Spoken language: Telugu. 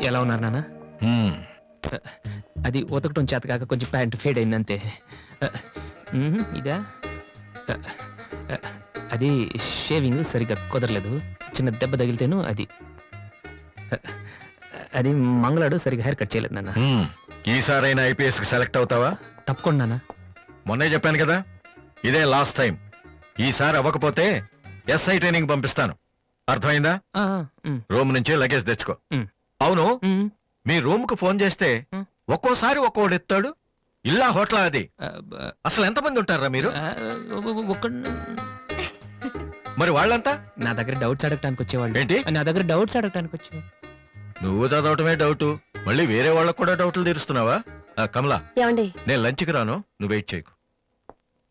ఎలా ఉన్నారు నాన్న? హ్మ్. అది ఉతకటం చేత కాక కొంచెం ప్యాంట్ ఫేడ్ అయింది అంతే. మ్మ్, ఇదా? అది షేవింగ్ సరిగ్గా కుదరలేదు. చిన్న దెబ్బ తగిలితేను అది. అది మంగళాడు సరిగ్గా హెయిర్ కట్ చేయలేదు నాన్న. హ్మ్. ఈసారైనా ఐపీఎస్కి సెలెక్ట్ అవుతావా? తప్పకుండా నాన్న. మొన్నే చెప్పాను కదా ఇదే లాస్ట్ టైం. ఈసారి అవ్వకపోతే ఎస్ఐ ట్రైనింగ్ పంపిస్తాను. అర్థమైందా? ఆ, రూమ్ నుంచి లగేజ్ తెచ్చుకో. అవును. మ్, రూమ్కు ఫోన్ చేస్తే. ఒక్కోసారి ఒక్కోడు ఎత్తాడు. ఇల్లా హోటల్ అది. అసలు ఎంతమంది ఉంటారా మీరు? మరి వాళ్ళంతా? నా దగ్గర డౌట్స్ అడగటానికి వచ్చేవాళ్ళు. ఏంటి? నా దగ్గర డౌట్స్ అడగటానికి వచ్చేవాళ్ళు. నువ్వు చదవటమే డౌట్. మళ్ళీ వేరే వాళ్ళకు కూడా డౌట్లు తీరుస్తున్నావా? కమలా ఏమండి? నేను లంచ్కి రాను. నువ్వు వెయిట్ చేయకు.